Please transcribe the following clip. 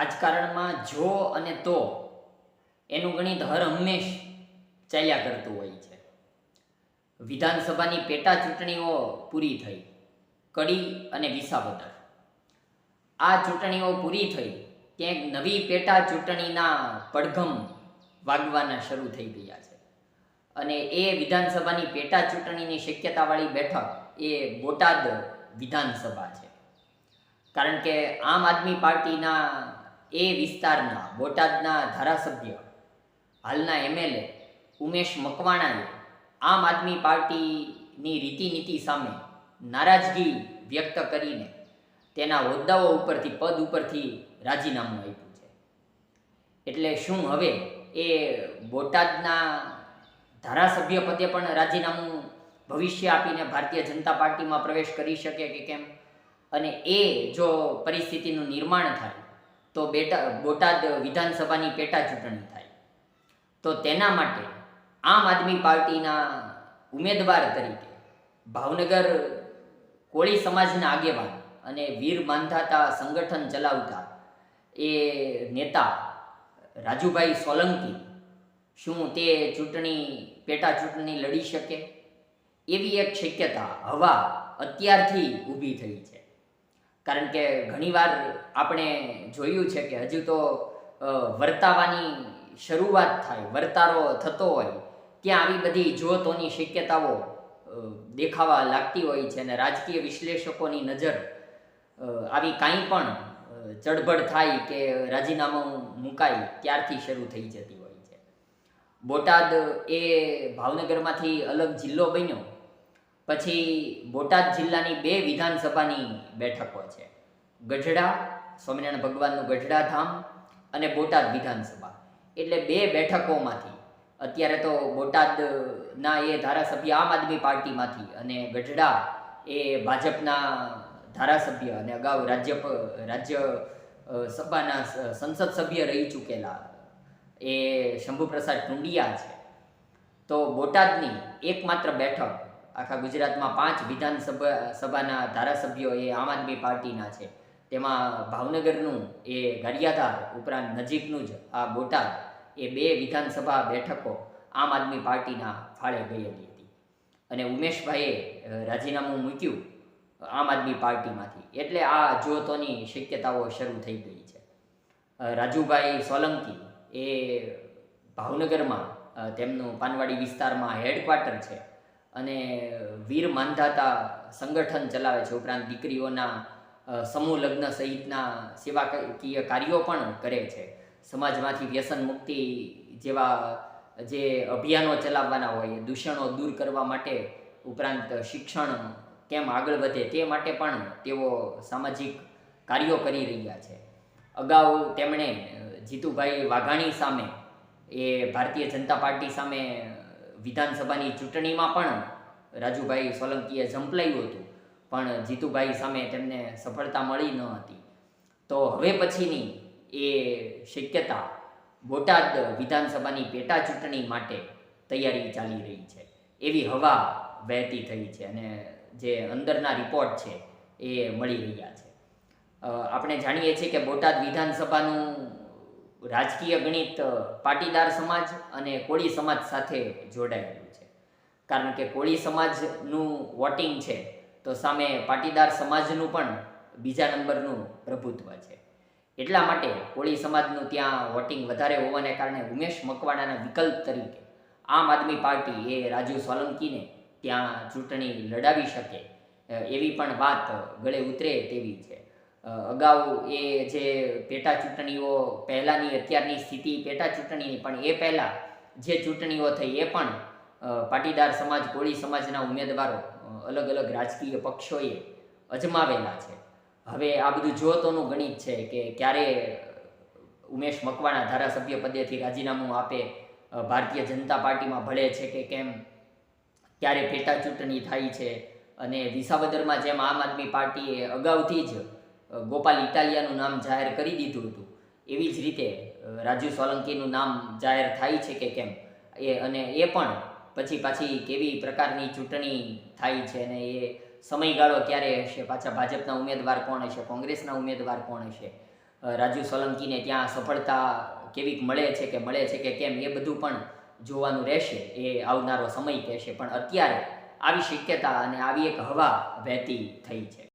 રાજકારણમાં જો અને તો એનું ગણિત હર હંમેશ ચાલ્યા કરતું હોય છે. વિધાનસભાની પેટા ચૂંટણીઓ પૂરી થઈ, કડી અને વિસાવદર. આ ચૂંટણીઓ પૂરી થઈ, ક્યાંક નવી પેટા ચૂંટણીના પડઘમ વાગવાના શરૂ થઈ ગયા છે. અને એ વિધાનસભાની પેટા ચૂંટણીની શક્યતાવાળી બેઠક એ બોટાદ વિધાનસભા છે. કારણ કે આમ આદમી પાર્ટીના એ વિસ્તારના બોટાદના ધારાસભ્ય, હાલના એમએલએ ઉમેશ મકવાણાએ આમ આદમી પાર્ટીની રીતિનીતિ સામે નારાજગી વ્યક્ત કરીને તેના હોદ્દાઓ ઉપરથી, પદ ઉપરથી રાજીનામું આપ્યું છે. એટલે શું હવે એ બોટાદના ધારાસભ્ય પદે પણ રાજીનામું ભવિષ્ય આપીને ભારતીય જનતા પાર્ટીમાં પ્રવેશ કરી શકે કે કેમ? અને એ જો પરિસ્થિતિનું નિર્માણ થાય તો બેટા, બોટાદ વિધાનસભાની પેટા ચૂંટણી થાય. તો તેના માટે આમ આદમી પાર્ટીના ઉમેદવાર તરીકે ભાવનગર કોળી સમાજના આગેવાન અને વીર માંધાતા સંગઠન ચલાવતા એ નેતા રાજુભાઈ સોલંકી, શું તે ચૂંટણી, પેટા ચૂંટણી લડી શકે? એવી એક શક્યતા હવા અત્યારથી ઊભી થઈ છે. કારણ કે ઘણીવાર આપણે જોયું છે કે હજુ તો વર્તાવાની શરૂઆત થાય, વર્તારો થતો હોય, ત્યાં આવી બધી જોતોની શક્યતાઓ દેખાવા લાગતી હોય છે અને રાજકીય વિશ્લેષકોની નજર આવી કાંઈ પણ ચડબડ થાય કે રાજીનામું મુકાય ત્યારથી શરૂ થઈ જતી હોય છે. બોટાદ એ ભાવનગરમાંથી અલગ જિલ્લો બન્યો. પછી બોટાદ જિલ્લાની બે વિધાનસભાની બેઠકો છે. ગઢડા, સ્વામિનારાયણ ભગવાનનું ગઢડા ધામ અને બોટાદ વિધાનસભા. એટલે બે બેઠકોમાંથી, અત્યારે તો બોટાદના એ ધારાસભ્ય આમ આદમી પાર્ટીમાંથી અને ગઢડા એ ભાજપના ધારાસભ્ય અને અગાઉ રાજ્ય રાજ્ય સભાના સંસદ સભ્ય રહી ચૂકેલા એ શંભુપ્રસાદ ટુંડિયા છે. તો બોટાદની એકમાત્ર બેઠક આખા ગુજરાતમાં પાંચ વિધાનસભા, સભાના ધારાસભ્યો એ આમ આદમી પાર્ટીના છે. તેમાં ભાવનગરનું એ ગારિયાધાર ઉપરાંત નજીકનું જ આ બોટાદ એ બે વિધાનસભા બેઠકો આમ આદમી પાર્ટીના ફાળે ગયેલી હતી. અને ઉમેશભાઈએ રાજીનામું મૂક્યું આમ આદમી પાર્ટીમાંથી. એટલે આ જોતોની શક્યતાઓ શરૂ થઈ ગઈ છે. રાજુભાઈ સોલંકી એ ભાવનગરમાં તેમનું પાનવાડી વિસ્તારમાં હેડક્વાર્ટર છે. અને વીર માંધાતા સંગઠન ચલાવે છે ઉપરાંત દીકરીઓના સમૂહ લગ્ન સહિતના સેવાકીય કાર્યો પણ કરે છે. સમાજમાંથી વ્યસન મુક્તિ જેવા જે અભિયાનો ચલાવવાના હોય, દૂષણો દૂર કરવા માટે ઉપરાંત શિક્ષણ કેમ આગળ વધે તે માટે પણ તેઓ સામાજિક કાર્યો કરી રહ્યા છે. અગાઉ તેમણે જીતુભાઈ વાઘાણી સામે એ ભારતીય જનતા પાર્ટી સામે વિધાનસભાની ચૂંટણીમાં પણ રાજુભાઈ સોલંકીએ ઝંપલાયું હતું, પણ જીતુભાઈ સામે તેમને સફળતા મળી ન હતી. તો હવે પછીની એ શક્યતા બોટાદ વિધાનસભાની પેટા ચૂંટણી માટે તૈયારી ચાલી રહી છે. એવી હવા વહેતી થઈ છે અને જે અંદરના રિપોર્ટ છે એ મળી રહ્યા છે. આપણે જાણીએ છીએ કે બોટાદ વિધાનસભાનું રાજકીય ગણિત પાટીદાર સમાજ અને કોળી સમાજ સાથે જોડાયેલું છે. કારણ કે કોળી સમાજનું વોટિંગ છે, તો સામે પાટીદાર સમાજનું પણ બીજા નંબરનું પ્રભુત્વ છે. એટલા માટે કોળી સમાજનું ત્યાં વોટિંગ વધારે હોવાને કારણે ઉમેશ મકવાણાના વિકલ્પ તરીકે આમ આદમી પાર્ટી એ રાજુ સોલંકીને ત્યાં ચૂંટણી લડાવી શકે એવી પણ વાત ગળે ઉતરે તેવી છે. અગાઉ એ જે પેટા ચૂંટણીઓ, પહેલાંની અત્યારની સ્થિતિ, પેટા ચૂંટણીની, પણ એ પહેલાં જે ચૂંટણીઓ થઈ એ પણ પાટીદાર સમાજ, કોળી સમાજના ઉમેદવારો અલગ અલગ રાજકીય પક્ષોએ અજમાવેલા છે. હવે આ બધું જોતોનું ગણિત છે કે ક્યારે ઉમેશ મકવાણા ધારાસભ્ય પદેથી રાજીનામું આપે ભારતીય જનતા પાર્ટીમાં ભળે છે કે કેમ, ક્યારે પેટા ચૂંટણી થાય છે, અને વિસાવદરમાં જેમ આમ આદમી પાર્ટીએ અગાઉથી જ ગોપાલ ઇટાલિયાનું નામ જાહેર કરી દીધું હતું. એવી જ રીતે રાજુ સોલંકીનું નામ જાહેર થાય છે કે કેમ? એ, અને એ પણ પછી પાછી કેવી પ્રકારની ચૂંટણી થાય છે અને એ સમયગાળો ક્યારે હશે? પાછા ભાજપના ઉમેદવાર કોણ હશે? કોંગ્રેસના ઉમેદવાર કોણ હશે? રાજુ સોલંકીને ત્યાં સફળતા કેવીક મળે છે કે મળે છે કે કેમ? એ બધું પણ જોવાનું રહેશે. એ આવનારો સમય કહેશે. પણ અત્યારે આવી શક્યતા અને આવી એક હવા વહેતી થઈ છે.